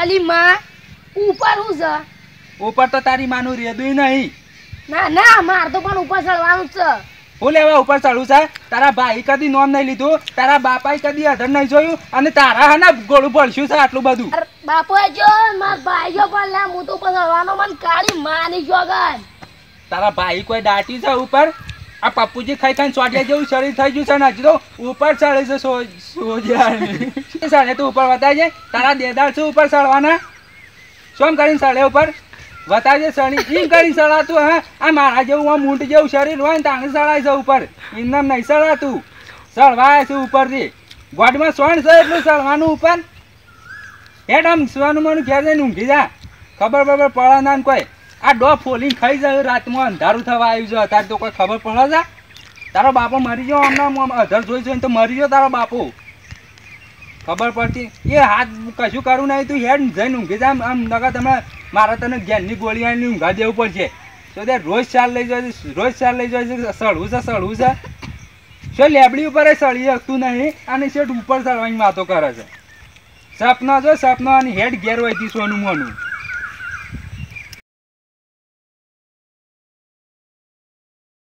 કાલી માં ઉપર હું છે? ઉપર તો તારી માનું રેદું નહીં. ના ના માર તો પણ ઉપર ચડવાનું જ છે. હું લેવા ઉપર ચડું છે? તારા ભાઈ કદી નોમ નહીં લીધું તારા બાપાએ કદી અધર નહીં જોયું અને તારા હા ને ગોળું પડશું છે આટલું બધું. બાપુએ જો માર ભાઈ જો પણ લે હું તો ઉપર ચડવાનો મને કાળી માની જોગન તારા ભાઈ કોઈ દાટી છે ઉપર? આ પપ્પુજી ખાઈ ખાઈને ચોટલે જેવું શરીર થઈ ગયું છે ને હજી તો ઉપર ચડે છે સો સોજિયા સાડે તું ઉપર વતાય છે? તારા દેદાર છે ઉપર ચડવાના? શું કરીને ચડે ઉપર? વતાજે સણી એમ કરીને ચડાતું, હા? આ મારા જેવું આમ ઊંટ જેવું શરીર હોય ને તાણે ચડાય છે ઉપર. એમને નહીં ચડાતું. ચડવાય છે ઉપરથી. ગોડમાં સોણ છે એટલું ચડવાનું ઉપર. હેડ આમ સુવાનું મનું ઘેર જઈને ઊંઘી જા. ખબર બબર પડે કોઈ. આ ડો ફોલીને ખાઈ જાય, રાતમાં અંધારું થવા આવ્યું છે. અત્યારે તો કોઈ ખબર પડે છે? તારો બાપો મરી ગયો હમણાં અધર જોઈ જોઈને તો મરી ગયો તારો બાપો. ખબર પડતી? એ હાથ કશું કરું નહીં, તું હેડ જઈને ઊંઘી જા. આમ- નકર તમે મારા તને ઘેરની ગોળી આવીને ઊંઘા દેવું પડશે. તો તે રોજ ચાલ લઈ જાય રોજ ચાલ લઈ જાય છે, સળવું છે સળવું છે. શું લેબડી ઉપર સળી શકતું નહીં? અને શેઠ ઉપર ચડવાની વાતો કરે છે. સપના જો સપના અને હેડ ઘેર હોય સોનું મોનું.